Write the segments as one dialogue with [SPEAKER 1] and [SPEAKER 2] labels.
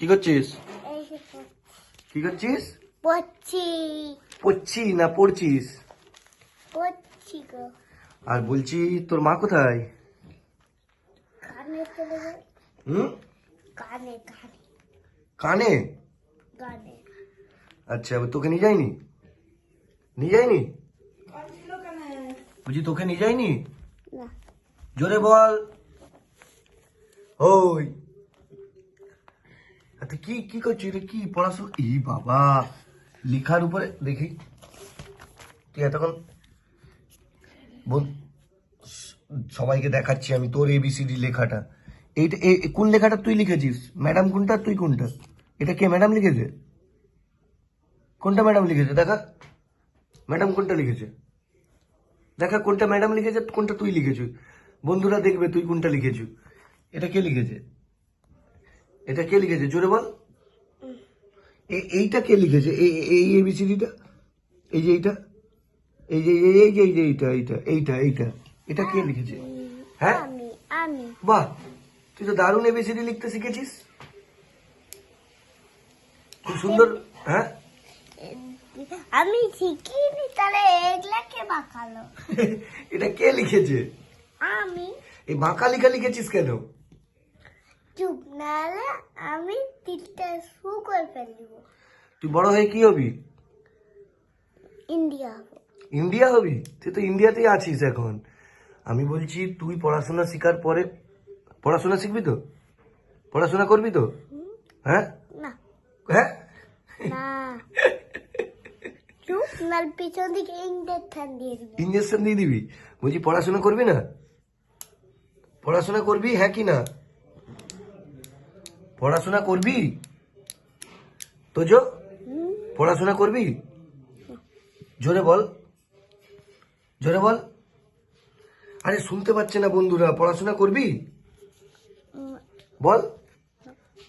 [SPEAKER 1] কি করছিস? কি করছিস?
[SPEAKER 2] পড়ছি।
[SPEAKER 1] পড়ছি না পড়ছিস?
[SPEAKER 2] পড়ছি গো।
[SPEAKER 1] আর বলছি তোর মা কোথায়?
[SPEAKER 2] কানে চলে গেল
[SPEAKER 1] হুম?
[SPEAKER 2] কানে কানে।
[SPEAKER 1] কানে?
[SPEAKER 2] কানে।
[SPEAKER 1] আচ্ছা তোকে নিয়ে যায়নি নিয়ে যায়নি বুঝি তোকে নিয়ে যায়নি জোরে বল। ওই। কি কি করছিস রে কি পড়াশোনা? ই বাবা, লেখার উপরে দেখি। তুই এতক্ষণ? বল, সবাইকে দেখাচ্ছি আমি তোর এবিসিডি লেখাটা। এইটা কোন লেখাটা তুই লিখেছিস? ম্যাডাম কোনটা, তুই কোনটা? এটা কে ম্যাডাম লিখেছে? কোনটা ম্যাডাম লিখেছে? দেখা। ম্যাডাম কোনটা লিখেছে? দেখা কোনটা ম্যাডাম লিখেছে, কোনটা তুই লিখেছিস? বন্ধুরা দেখবে তুই কোনটা লিখেছিস। এটা কে লিখেছে? এটা কে লিখেছে? জোরে বল। এইটা কে লিখেছে? এই এই এবিসিডিটা এই যে এইটা? এই যে এই এই যে এই যে এইটা এইটা এইটা এইটা। এটা কে লিখেছে? হ্যাঁ?
[SPEAKER 2] আমি আমি।
[SPEAKER 1] বাহ! তুই তো দারুণ এবিসিডি লিখতে শিখেছিস। খুব সুন্দর হ্যাঁ?
[SPEAKER 2] আমি শিখিনি তাহলে এগুলা কে বাঁকালো?
[SPEAKER 1] এটা কে লিখেছে?
[SPEAKER 2] আমি।
[SPEAKER 1] এই বাঁকা লিখা লিখেছিস কেন?
[SPEAKER 2] চুপ নাহলে আমি তিনটা শু করে ফেলব।
[SPEAKER 1] তুই বড় হয়ে কি হবি?
[SPEAKER 2] ইন্ডিয়া
[SPEAKER 1] ইন্ডিয়া হবি? তুই তো ইন্ডিয়াতেই আছিস এখন। আমি বলছি তুই পড়াশোনা শেখার পরে পড়াশোনা শিখবি তো? পড়াশোনা করবি তো? হ্যাঁ?
[SPEAKER 2] না।
[SPEAKER 1] হ্যাঁ?
[SPEAKER 2] না। চুপ পিছন দিকে ইঞ্জেকশন দিয়ে দিব।
[SPEAKER 1] ইঞ্জেকশন দিয়ে দিবি? বলছি পড়াশোনা করবি না? পড়াশোনা করবি হ্যাঁ কি না? পড়াশোনা করবি? তোজো পড়াশোনা করবি? জোরে বল জোরে বল। আরে শুনতে পাচ্ছে না বন্ধুরা পড়াশোনা করবি? বল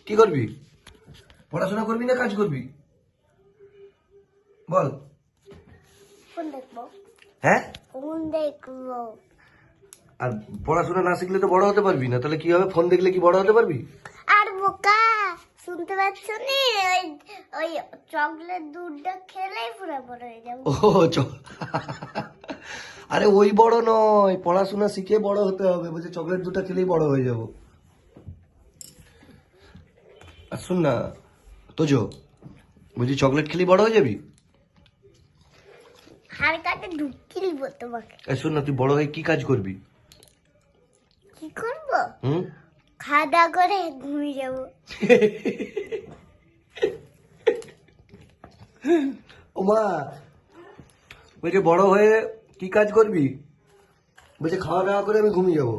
[SPEAKER 1] কি করবি? পড়াশোনা করবি না কাজ করবি? বল। হ্যাঁ? আর পড়াশোনা না শিখলে তো বড় হতে পারবি না তাহলে কি হবে ফোন দেখলে কি বড় হতে পারবি?
[SPEAKER 2] বোকা শুনতে পাচ্ছ নি? ওই ওই চকলেট দুধটা খেলেই পুরো বড় হয়ে যাব।
[SPEAKER 1] ও আরে ওই বড় নয় পড়াশোনা শিখে বড় হতে হবে বলছে চকলেট দুটা খেলেই বড় হয়ে যাব। আর শুন না তোজো বলছি চকলেট খেলেই বড় হয়ে যাবি?
[SPEAKER 2] হাড় কাটে ঢুকিয়ে তোমাকে।
[SPEAKER 1] শোন না তুই বড় হয়ে কি কাজ করবি?
[SPEAKER 2] কি করব?
[SPEAKER 1] হুম?
[SPEAKER 2] খাওয়া দাওয়া করে ঘুমিয়ে যাব।
[SPEAKER 1] ও মা বলছে বড় হয়ে কি কাজ করবি? বলছে খাওয়া দাওয়া করে আমি ঘুমিয়ে যাব।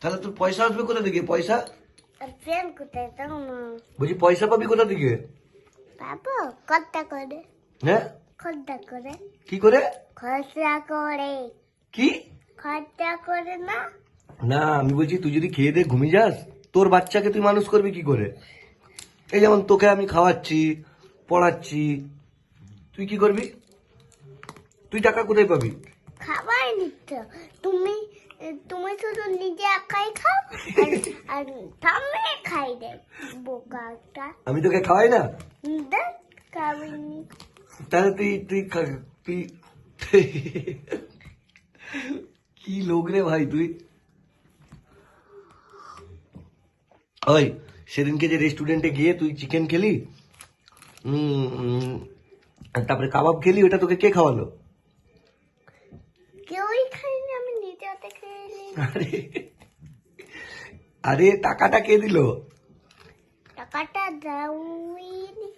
[SPEAKER 1] তাহলে তোর পয়সা আসবে কোথা থেকে? পয়সা?
[SPEAKER 2] প্রেম কোথায়
[SPEAKER 1] বলছি পয়সা পাবি কোথা থেকে?
[SPEAKER 2] পাবো করে।
[SPEAKER 1] হ্যাঁ?
[SPEAKER 2] করে।
[SPEAKER 1] কি করে?
[SPEAKER 2] খরচা করে।
[SPEAKER 1] কি?
[SPEAKER 2] খরচা করে না?
[SPEAKER 1] না আমি বলছি তুই যদি খেয়ে দিয়ে ঘুমিয়ে যাস তোর বাচ্চাকে তুই মানুষ করবি কি করে? এই যেমন তোকে আমি খাওয়াচ্ছি পড়াচ্ছি তুই কি করবি? তুই টাকা কোথায় পাবি?
[SPEAKER 2] খাবার নিচ্ছ তুমি তুমি শুধু নিজে একাই খাও আর- থামে খাই দে বোকাটা
[SPEAKER 1] আমি তোকে খাওয়াই না? তাহলে তুই তুই তুই কি লোক রে ভাই তুই? ওই সেদিনকে যে রেস্টুরেন্টে গিয়ে তুই চিকেন খেলি তারপরে কাবাব খেলি ওটা তোকে কে খাওয়ালো?
[SPEAKER 2] কেউই খাইনি আমি নিজে হাতে খেয়ে
[SPEAKER 1] আরে আরে টাকাটা কে দিল?
[SPEAKER 2] টাকাটা দাউইনি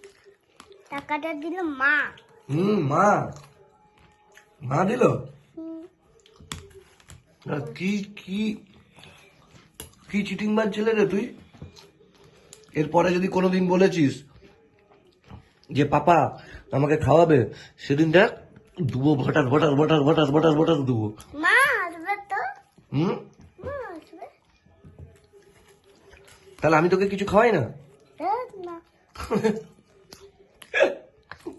[SPEAKER 2] টাকাটা দিল মা।
[SPEAKER 1] হুম মা। মা দিল? কি কি কি চিটিং মার ছেলে রে তুই? এরপরে যদি কোনোদিন বলেছিস যে পাপা আমাকে খাওয়াবে সেদিন দেখ দুবো ভটার ভটার ভটার ভটার ভটার ভটার দুবো। হুম? তাহলে আমি তোকে কিছু খাওয়াই না?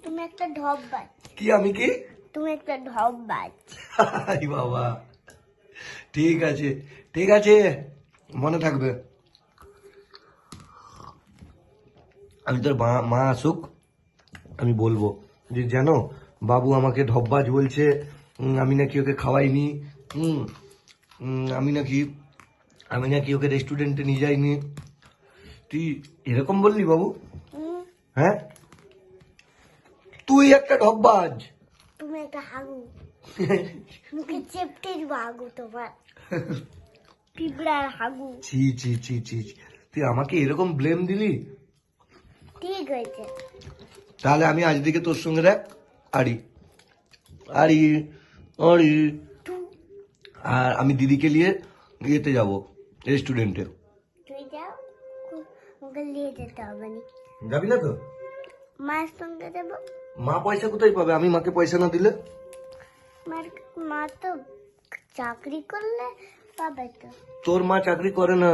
[SPEAKER 2] তুমি একটা ঢপ বাজ।
[SPEAKER 1] কি আমি কি?
[SPEAKER 2] তুমি একটা ঢপ বাজ।
[SPEAKER 1] বাবা। ঠিক আছে ঠিক আছে মনে থাকবে। আমি তোর মা আসুক আমি বলব যে জানো বাবু আমাকে ঢব্বাজ বলছে আমি নাকি ওকে খাওয়াইনি হুম আমি নাকি আমি নাকি ওকে রেস্টুরেন্টে নিয়ে যাইনি। তুই এরকম বললি বাবু? হ্যাঁ? তুই একটা ঢব্বাজ
[SPEAKER 2] তুমি একটা হাগু। মুখে চেপটে দিব হাগু তোমার। পিঁপড়ার হাগু
[SPEAKER 1] ছি ছি ছি ছি ছি। তুই আমাকে এরকম ব্লেম দিলি?
[SPEAKER 2] ঠিক হয়েছে।
[SPEAKER 1] তাহলে আমি আজ থেকে তোর সঙ্গে দেখ আড়ি। আড়ি আড়ি। আর আমি দিদিকে নিয়ে ইয়েতে যাব রেস্টুরেন্টে
[SPEAKER 2] তুই যাও ওকে নিয়ে যেতে হবে
[SPEAKER 1] যাবি না তো?
[SPEAKER 2] সঙ্গে
[SPEAKER 1] মা পয়সা কোথায় পাবে? আমি মাকে পয়সা না দিলে?
[SPEAKER 2] মা তো চাকরি করলে পাবে তো।
[SPEAKER 1] তোর মা চাকরি করে না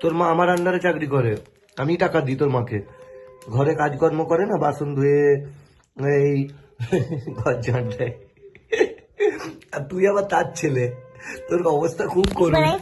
[SPEAKER 1] তোর মা আমার আন্ডারে চাকরি করে। আমি টাকা দিই তোর মাকে। ঘরে কাজকর্ম করে না বাসন ধুয়ে এই ঘর ঝাঁট দেয়। আর তুই আবার তার ছেলে। তোর অবস্থা খুব করবি
[SPEAKER 2] প্রায়